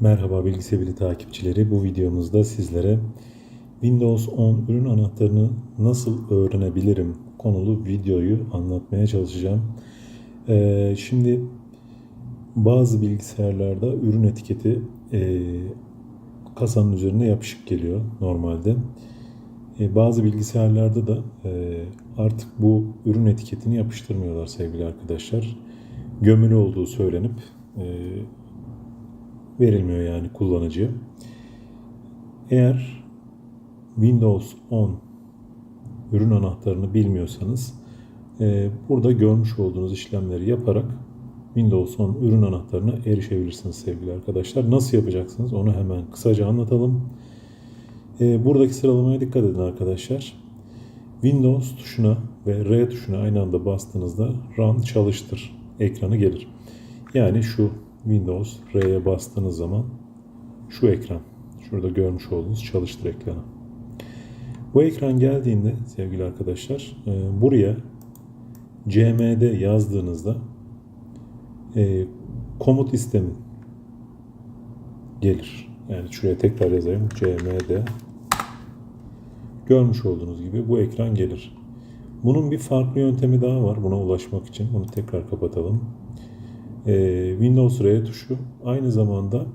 Merhaba bilgi sevgili takipçileri. Bu videomuzda sizlere Windows 10 ürün anahtarını nasıl öğrenebilirim konulu videoyu anlatmaya çalışacağım. Ee, şimdi bazı bilgisayarlarda ürün etiketi e, kasanın üzerine yapışık geliyor normalde. E, bazı bilgisayarlarda da e, artık bu ürün etiketini yapıştırmıyorlar sevgili arkadaşlar. Gömülü olduğu söylenip e, verilmiyor yani kullanıcıya. Eğer Windows 10 ürün anahtarını bilmiyorsanız e, burada görmüş olduğunuz işlemleri yaparak Windows 10 ürün anahtarına erişebilirsiniz sevgili arkadaşlar. Nasıl yapacaksınız onu hemen kısaca anlatalım. E, buradaki sıralamaya dikkat edin arkadaşlar. Windows tuşuna ve R tuşuna aynı anda bastığınızda Run çalıştır ekranı gelir. Yani şu Windows R'ye bastığınız zaman şu ekran. Şurada görmüş olduğunuz çalıştır ekranı. Bu ekran geldiğinde sevgili arkadaşlar e, buraya cmd yazdığınızda e, komut istemi gelir. Yani şuraya tekrar yazayım. cmd görmüş olduğunuz gibi bu ekran gelir. Bunun bir farklı yöntemi daha var buna ulaşmak için. Bunu tekrar kapatalım. Ee, Windows R tuşu aynı zamanda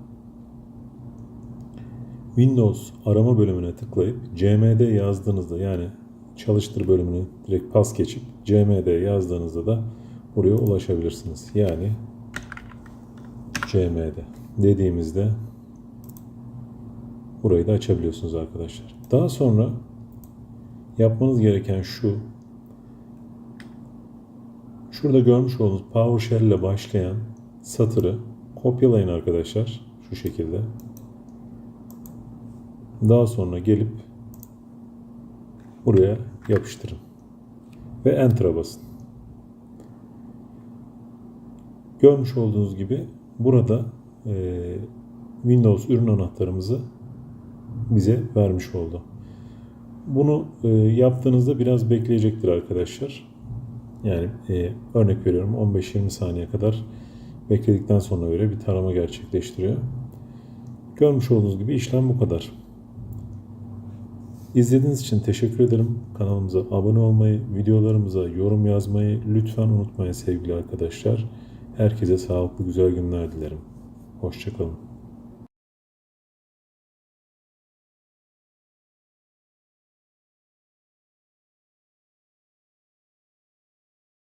Windows arama bölümüne tıklayıp cmd yazdığınızda yani çalıştır bölümünü direkt pas geçip cmd yazdığınızda da buraya ulaşabilirsiniz. Yani cmd dediğimizde burayı da açabiliyorsunuz arkadaşlar. Daha sonra yapmanız gereken şu Şurada görmüş olduğunuz PowerShell ile başlayan satırı kopyalayın arkadaşlar. Şu şekilde. Daha sonra gelip buraya yapıştırın. Ve Enter'a basın. Görmüş olduğunuz gibi burada e, Windows ürün anahtarımızı bize vermiş oldu. Bunu e, yaptığınızda biraz bekleyecektir arkadaşlar. Yani e, örnek veriyorum 15-20 saniye kadar bekledikten sonra öyle bir tarama gerçekleştiriyor. Görmüş olduğunuz gibi işlem bu kadar. İzlediğiniz için teşekkür ederim. Kanalımıza abone olmayı, videolarımıza yorum yazmayı lütfen unutmayın sevgili arkadaşlar. Herkese sağlıklı güzel günler dilerim. Hoşçakalın.